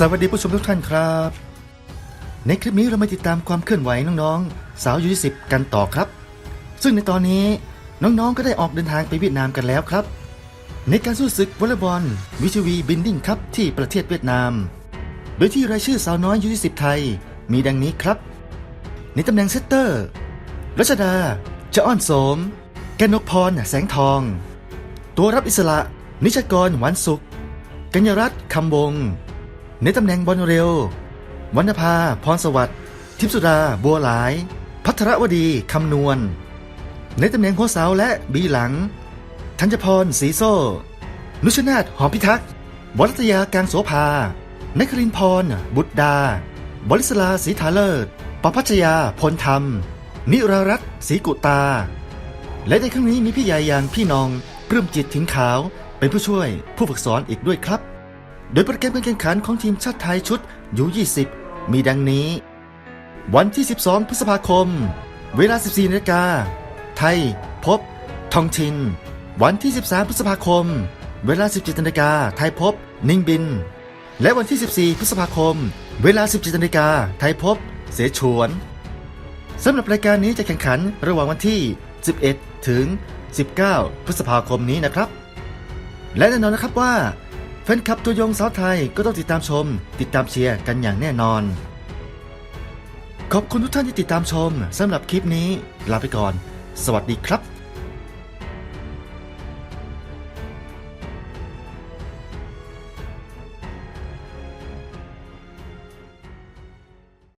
สวัสดีผู้ชมทุกท่านครับ ในคลิปนี้เรามาติดตามความเคลื่อนไหวน้องๆ สาวยูสิบกันต่อครับ ซึ่งในตอนนี้น้องๆก็ได้ออกเดินทางไปเวียดนามกันแล้วครับ ในการสู้ศึกวอลเลย์บอลวิชวีบินดิ้งครับที่ประเทศเวียดนาม โดยที่รายชื่อสาวน้อยยูสิบไทยมีดังนี้ครับ ในตำแหน่งเซตเตอร์รัชดาจะอ้อนโสมแกนกพรแสงทอง ตัวรับอิสระ นิชกรหวานสุข กัญญรัตน์คำวง ในตำแหน่งบอลเร็ว วรรณภา พรสวัสดิ์ทิพสุดา บัวหลาย พัทรวดี คำนวณ ในตำแหน่งหัวเสาและบีหลัง ธัญพรสีโซ่ นุชนาถหอมพิทักษ์วรัตยากางโสภานครินพร บุตรดา บริสลาศรีถาเลิศปพัชยา พลธรรม นิรารัตน์ศรีกุตา และในครั้งนี้มีพี่ใหญ่อย่างพี่นองปลื้มจิตถิงขาว เป็นผู้ช่วยผู้ฝึกสอนอีกด้วยครับ โดยโปรแกรมการแข่งขันของทีมชาติไทยชุดยู20 มีดังนี้ วันที่ 12 พฤษภาคม เวลา 14นาฬิกา ไทย พบ ทองชิน วันที่ 13 พฤษภาคม เวลา 17นาฬิกา ไทยพบ นิ่งบิน และวันที่ 14 พฤษภาคม เวลา 17นาฬิกา ไทยพบ เสฉวนสำหรับรายการนี้จะแข่งขันระหว่างวันที่ 11 ถึง 19 พฤษภาคมนี้นะครับ และแน่นอนนะครับว่า แฟนคลับตัวยงสาวไทยก็ต้องติดตามชม ติดตามเชียร์กันอย่างแน่นอน ขอบคุณทุกท่านที่ติดตามชมสำหรับคลิปนี้ลาไปก่อน สวัสดีครับ